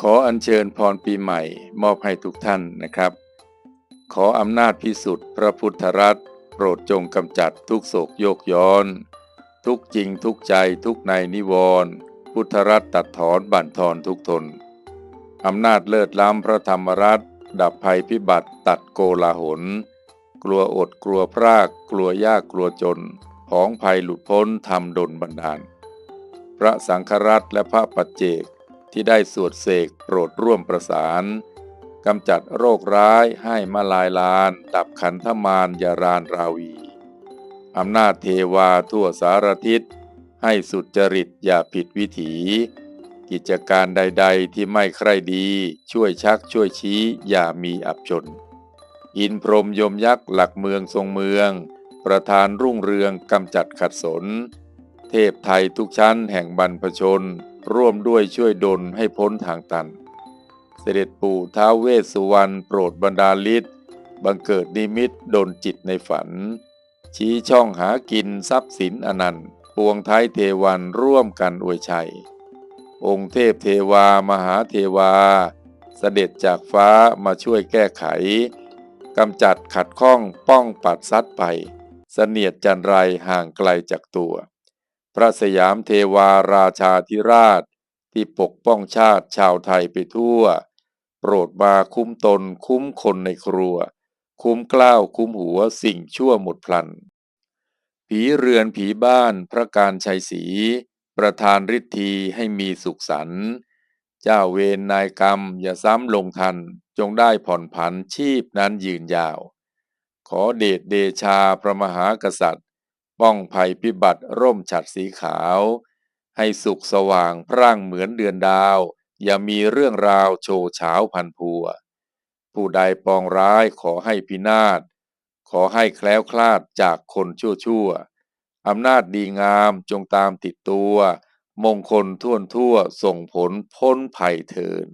ขออัญเชิญพรปีใหม่ มอบให้ทุกท่านนะครับ ขออำนาจพิสุทธิ์พระพุทธรัตน์โปรดจงกำจัดทุกโศกโยกย้อน ทุกจริงทุกใจทุกในนิวรณ์พุทธรัตน์ตัดถอนบั่นทอนทุกทนอำนาจเลิศล้ำพระธรรมรัตน์ดับภัยพิบัติตัดโกลาหล กลัวอดกลัวพราก กลัวยากกลัวจนผองภัยหลุดพ้นทำดลบันดาล พระสังฆรัตน์และพระปัจเจก ที่ได้สวดเสกโปรดร่วมประสานกำจัดโรคร้ายให้มาลายลาน ดับขันธมารยารานราวีอำนาจเทวาทั่วสารทิศ ให้สุดจริตอย่าผิดวิถี กิจการใดๆที่ไม่ใครดีช่วยชักช่วยชี้อย่ามีอับจนอินพรมยมยักษ์หลักเมืองทรงเมือง ประธานรุ่งเรืองกำจัดขัดสน เทพไทยทุกชั้นแห่งบรรพชน ร่วมด้วยช่วยดลให้พ้นทางตัน เสด็จปู่ท้าวเวสสุวรรณโปรดบรรดาลิศบังเกิดนิมิตดลจิตในฝัน ชี้ช่องหากินทรัพย์สินอนันต์ปวงไทยเทวันร่วมกันอวยชัย องค์เทพเทวามหาเทวา เสด็จจากฟ้ามาช่วยแก้ไขกำจัดขัดข้องป้องปัดซัดไป เสนียดจันไรห่างไกลจากตัว พระสยามเทวาราชาธิราช ที่ปกป้องชาติชาวไทยไปทั่ว โปรดมาคุ้มตนคุ้มคนในครัว คุ้มกล้าวคุ้มหัวสิ่งชั่วหมดพลัน ผีเรือนผีบ้านพระการชัยศรีประธานฤทธีให้มีสุขสันต์เจ้าเวรนายกรรมอย่าซ้ำลงทันจงได้ผ่อนผันชีพนั้นยืนยาว ขอเดชเดชาพระมหากษัตริย์ ป้องภัยพิบัติร่มฉัดสีขาว ให้สุขสว่างพร่างเหมือนเดือนดาว อย่ามีเรื่องราวโชว์เฉาพันพัว ผู้ใดปองร้ายขอให้พินาศ ขอให้แคล้วคลาดจากคนชั่วชั่วอำนาจดีงามจงตามติดตัว มงคลท่วนทั่วส่งผลพ้นภัยเทิน